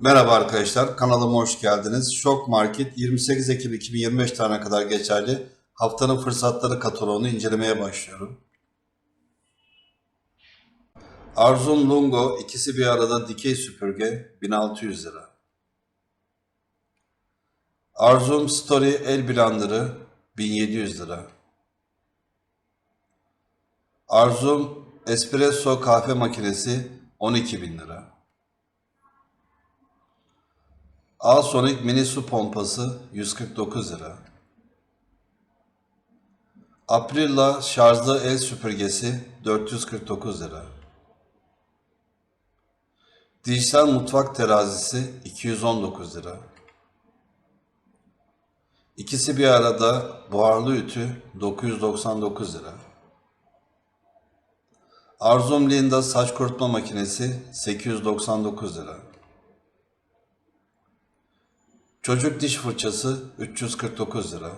Merhaba arkadaşlar, kanalıma hoş geldiniz. Şok Market 28 Ekim 2025 tarihine kadar geçerli haftanın fırsatları kataloğunu incelemeye başlıyorum. Arzum Lungo ikisi bir arada dikey süpürge 1600 lira. Arzum Story el blenderı 1700 lira. Arzum Espresso kahve makinesi 12.000 lira. Asonic mini su pompası 149 lira. Aprilla şarjlı el süpürgesi 449 lira. Dijital mutfak terazisi 219 lira. İkisi bir arada buharlı ütü 999 lira. Arzum Linda saç kurutma makinesi 899 lira. Çocuk diş fırçası 349 lira.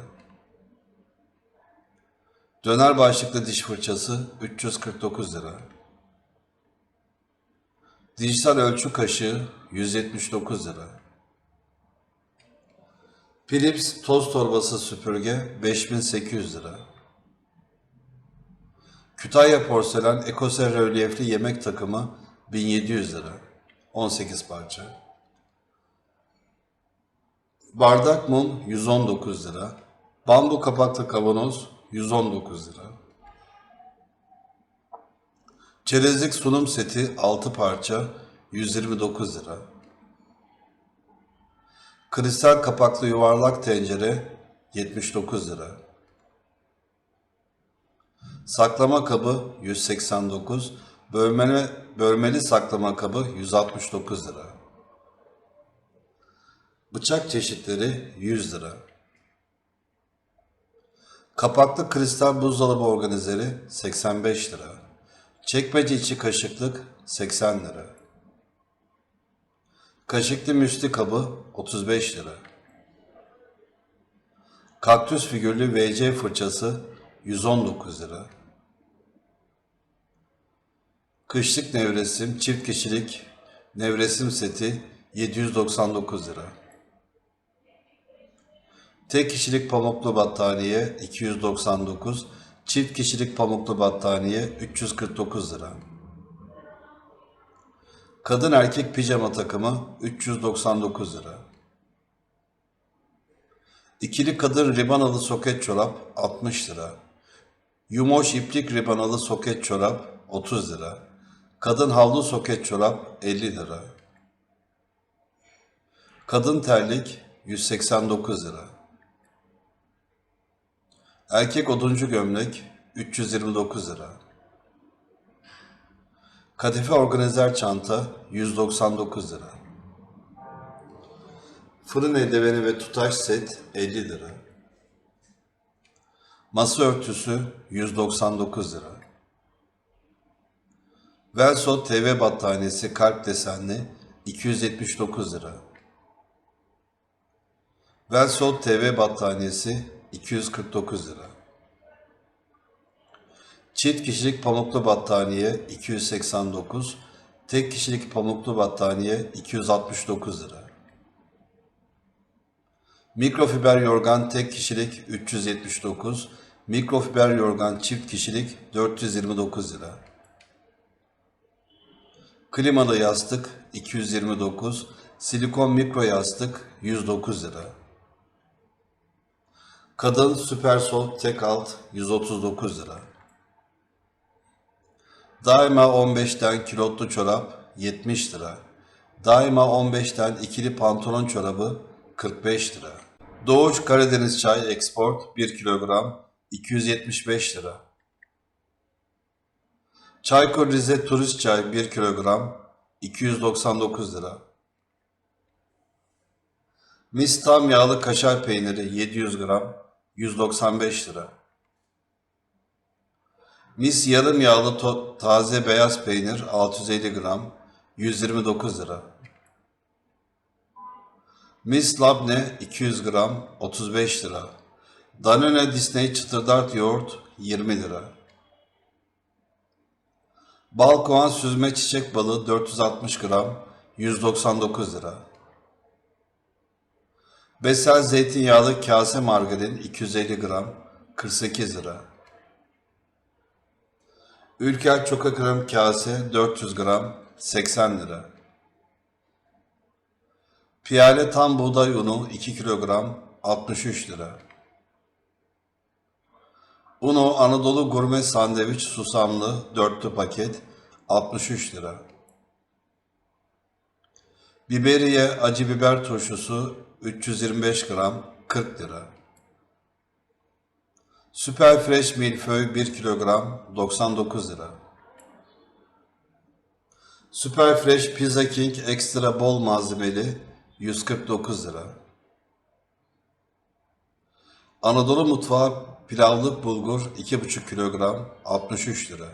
Döner başlıklı diş fırçası 349 lira. Dijital ölçü kaşığı 179 lira. Philips toz torbası süpürge 5800 lira. Kütahya porselen ekosel rölyefli yemek takımı 1700 lira. 18 parça. Bardak mum 119 lira. Bambu kapaklı kavanoz 119 lira. Çerezlik sunum seti 6 parça 129 lira. Kristal kapaklı yuvarlak tencere 79 lira. Saklama kabı 189, bölmeli, bölmeli saklama kabı 169 lira. Bıçak çeşitleri 100 lira. Kapaklı kristal buzdolabı organizeri 85 lira. Çekmece içi kaşıklık 80 lira. Kaşıklı müsli kabı 35 lira. Kaktüs figürlü VC fırçası 119 lira. Kışlık nevresim çift kişilik nevresim seti 799 lira. Tek kişilik pamuklu battaniye 299, çift kişilik pamuklu battaniye 349 lira. Kadın erkek pijama takımı 399 lira. İkili kadın ribanalı soket çorap 60 lira. Yumoş iplik ribanalı soket çorap 30 lira. Kadın havlu soket çorap 50 lira. Kadın terlik 189 lira. Erkek oduncu gömlek 329 lira. Kadife organizer çanta 199 lira. Fırın eldiveni ve tutaş set 50 lira. Masa örtüsü 199 lira. Velso TV battaniyesi kalp desenli 279 lira. Velso TV battaniyesi 249 lira. Çift kişilik pamuklu battaniye 289, tek kişilik pamuklu battaniye 269 lira. Mikrofiber yorgan tek kişilik 379, mikrofiber yorgan çift kişilik 429 lira. Klimalı yastık 229, silikon mikro yastık 109 lira. Kadın süper sol tek alt 139 lira. Daima 15'ten kilotlu çorap 70 lira. Daima 15'ten ikili pantolon çorabı 45 lira. Doğuş Karadeniz çay export 1 kilogram 275 lira. Çaykur Rize turist çay 1 kilogram 299 lira. Mis tam yağlı kaşar peyniri 700 gram 195 lira. Mis yarım yağlı taze beyaz peynir 650 gram 129 lira. Mis labne 200 gram 35 lira. Danone Disney çıtırdart yoğurt 20 lira. Balkoğan süzme çiçek balığı 460 gram 199 lira. Besel zeytinyağlı kase margarin 250 gram 48 lira. Ülker çoka krem kase 400 gram 80 lira. Piyale tam buğday unu 2 kilogram 63 lira. Uno Anadolu Gurme Sandviç susamlı dörtlü paket 63 lira. Biberiye acı biber turşusu 325 gram 40 lira. Süper Fresh Milföy 1 kilogram 99 lira. Süper Fresh Pizza King ekstra bol malzemeli 149 lira. Anadolu Mutfağı pilavlık bulgur 2,5 kilogram 63 lira.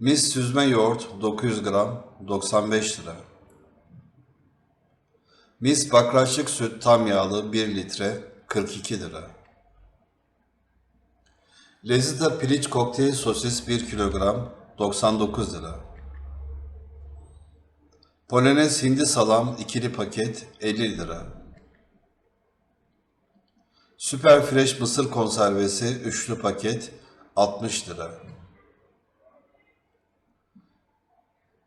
Mis süzme yoğurt 900 gram 95 lira. Mis bakraçlık süt tam yağlı 1 litre 42 lira. Lezita piliç kokteyl sosis 1 kilogram 99 lira. Polonez hindi salam ikili paket 50 lira. Süper Fresh mısır konservesi üçlü paket 60 lira.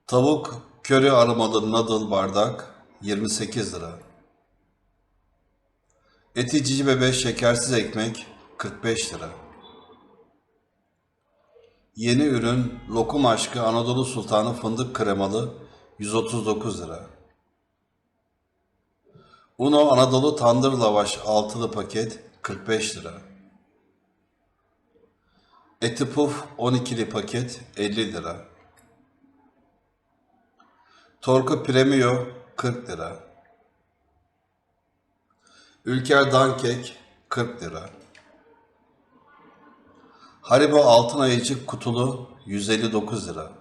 Tavuk köri aromalı noodle bardak 28 lira. Eti cici bebe şekersiz ekmek 45 lira. Yeni ürün lokum aşkı Anadolu Sultanı fındık kremalı 139 lira. Uno Anadolu tandır lavaş altılı paket 45 lira. Eti puf 12'li paket 50 lira. Torku Premio 40 lira. Ülker Dankek 40 lira. Haribo altın ayıcık kutulu 159 lira.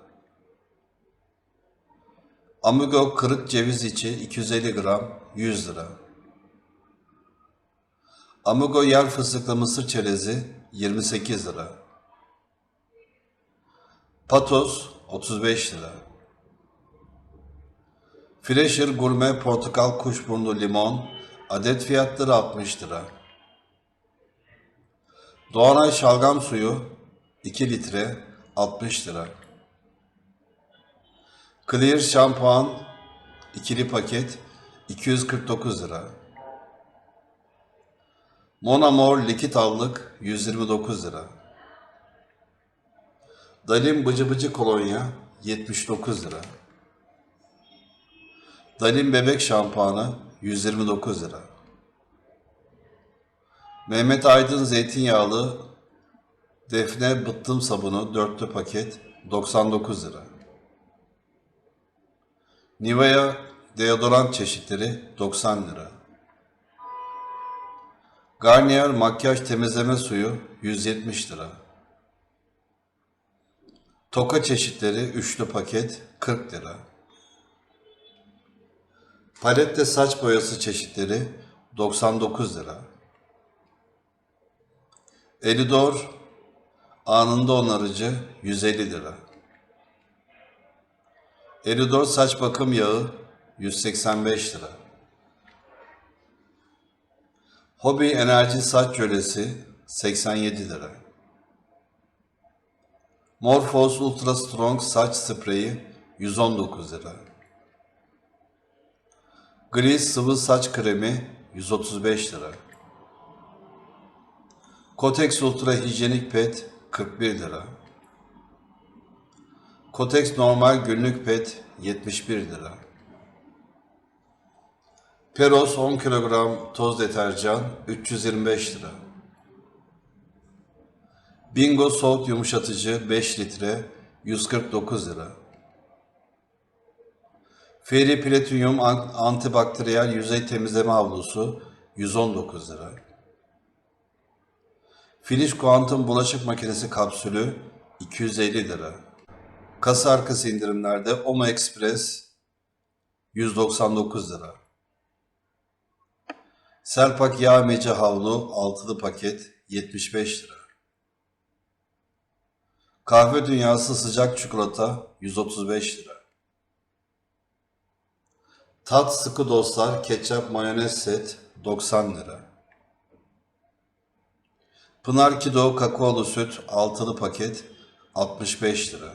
Amigo kırık ceviz içi 250 gram 100 lira. Amigo yer fıstıklı mısır çerezi 28 lira. Patos 35 lira. Fresher Gurme Portakal Kuşburnu Limon adet fiyatları 60 lira. Doğanay Şalgam Suyu 2 litre 60 lira. Clear Şampuan ikili paket 249 lira. Monamor likit allık 129 lira. Dalim bıcı bıcı kolonya 79 lira. Dalim bebek şampuanı 129 lira. Mehmet Aydın zeytinyağlı defne bıttım sabunu dörtlü paket 99 lira. Nivea deodorant çeşitleri 90 lira. Garnier makyaj temizleme suyu 170 lira. Toka çeşitleri üçlü paket 40 lira. Palette saç boyası çeşitleri 99 lira. Elidor anında onarıcı 150 lira. Elidor saç bakım yağı 185 lira. Hobi enerji saç jölesi 87 lira. Morphos Ultra Strong saç spreyi 119 lira. Gris sıvı saç kremi 135 lira. Kotex Ultra hijyenik pet 41 lira. Kotex normal günlük pet 71 lira. Peros 10 kilogram toz deterjan 325 lira. Bingo soğuk yumuşatıcı 5 litre 149 lira. Feri Platinum an- antibakteriyel yüzey temizleme havlusu 119 lira. Finish Quantum bulaşık makinesi kapsülü 250 lira. Kasa arkası indirimlerde Omo Express 199 lira. Selpak yağ mece havlu altılı paket 75 lira. Kahve dünyası sıcak çikolata 135 lira. Tat sıkı dostlar ketçap mayonez set 90 lira. Pınar Kido kakaolu süt altılı paket 65 lira.